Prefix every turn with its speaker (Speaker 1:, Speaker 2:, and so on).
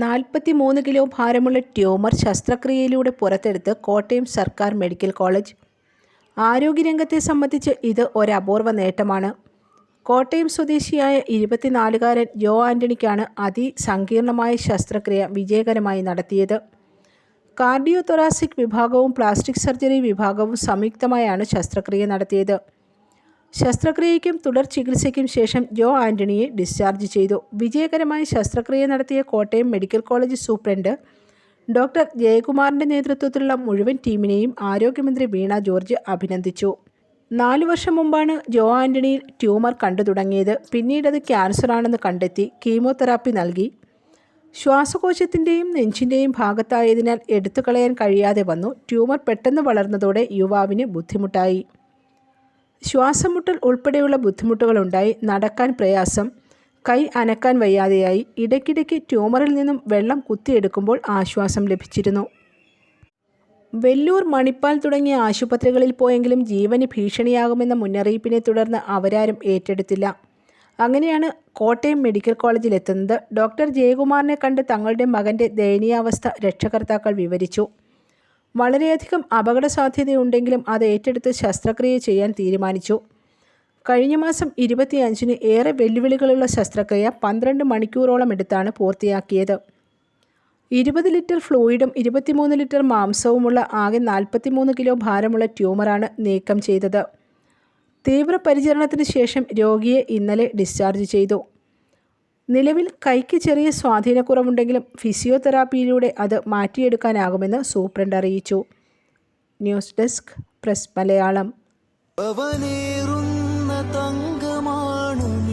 Speaker 1: നാൽപ്പത്തി മൂന്ന് കിലോ ഭാരമുള്ള ട്യൂമർ ശസ്ത്രക്രിയയിലൂടെ പുറത്തെടുത്ത് കോട്ടയം സർക്കാർ മെഡിക്കൽ കോളേജ്. ആരോഗ്യരംഗത്തെ സംബന്ധിച്ച് ഇത് ഒരപൂർവ നേട്ടമാണ്. കോട്ടയം സ്വദേശിയായ ഇരുപത്തിനാലുകാരൻ ജോ ആന്റണിക്കാണ് അതിസങ്കീർണമായ ശസ്ത്രക്രിയ വിജയകരമായി നടത്തിയത്. കാർഡിയോതൊറാസിക് വിഭാഗവും പ്ലാസ്റ്റിക് സർജറി വിഭാഗവും സംയുക്തമായാണ് ശസ്ത്രക്രിയ നടത്തിയത്. ശസ്ത്രക്രിയയ്ക്കും തുടർ ചികിത്സയ്ക്കും ശേഷം ജോ ആന്റണിയെ ഡിസ്ചാർജ് ചെയ്തു. വിജയകരമായി ശസ്ത്രക്രിയ നടത്തിയ Kottayam medical college superintendent doctor ജയകുമാറിന്റെ നേതൃത്വത്തിലുള്ള മുഴുവൻ ടീമിനെയും ആരോഗ്യമന്ത്രി വീണ ജോർജ് അഭിനന്ദിച്ചു. നാലു വർഷം മുമ്പാണ് ജോ ആന്റണിയിൽ ട്യൂമർ കണ്ടു തുടങ്ങിയത്. പിന്നീട് അത് ക്യാൻസറാണെന്ന് കണ്ടെത്തി കീമോതെറാപ്പി നൽകി. ശ്വാസകോശത്തിന്റെയും നെഞ്ചിന്റെയും ഭാഗത്തായതിനാൽ എടുത്തു കളയാൻ കഴിയാതെ വന്നു. ട്യൂമർ പെട്ടെന്ന് വളർന്നതോടെ യുവാവിന് ബുദ്ധിമുട്ടായി. ശ്വാസമുട്ടൽ ഉൾപ്പെടെയുള്ള ബുദ്ധിമുട്ടുകളുണ്ടായി നടക്കാൻ പ്രയാസം കൈ അനക്കാൻ വയ്യാതെയായി ഇടയ്ക്കിടയ്ക്ക് ട്യൂമറിൽ നിന്നും വെള്ളം കുത്തിയെടുക്കുമ്പോൾ ആശ്വാസം ലഭിച്ചിരുന്നു. വെല്ലൂർ മണിപ്പാൽ തുടങ്ങിയ ആശുപത്രികളിൽ പോയെങ്കിലും ജീവന് ഭീഷണിയാകുമെന്ന മുന്നറിയിപ്പിനെ തുടർന്ന് അവരാരും ഏറ്റെടുത്തില്ല. അങ്ങനെയാണ് കോട്ടയം മെഡിക്കൽ കോളേജിലെത്തുന്നത്. ഡോക്ടർ ജയകുമാറിനെ കണ്ട് തങ്ങളുടെ മകന്റെ ദയനീയാവസ്ഥ രക്ഷകർത്താക്കൾ വിവരിച്ചു. വളരെയധികം അപകട സാധ്യതയുണ്ടെങ്കിലും അത് ഏറ്റെടുത്ത് ശസ്ത്രക്രിയ ചെയ്യാൻ തീരുമാനിച്ചു. കഴിഞ്ഞ മാസം ഇരുപത്തിയഞ്ചിന് ഏറെ വെല്ലുവിളികളുള്ള ശസ്ത്രക്രിയ പന്ത്രണ്ട് മണിക്കൂറോളം എടുത്താണ് പൂർത്തിയാക്കിയത്. ഇരുപത് ലിറ്റർ ഫ്ലൂയിഡും ഇരുപത്തിമൂന്ന് ലിറ്റർ മാംസവുമുള്ള ആകെ നാൽപ്പത്തിമൂന്ന് കിലോ ഭാരമുള്ള ട്യൂമറാണ് നീക്കം ചെയ്തത്. തീവ്രപരിചരണത്തിന് ശേഷം രോഗിയെ ഇന്നലെ ഡിസ്ചാർജ് ചെയ്തു. നിലവിൽ കൈക്ക് ചെറിയ സ്വാധീനക്കുറവുണ്ടെങ്കിലും ഫിസിയോതെറാപ്പിയിലൂടെ അത് മാറ്റിയെടുക്കാനാകുമെന്ന് സൂപ്രണ്ട് അറിയിച്ചു. News desk press Malayalam.
Speaker 2: thank തങ്കമാണു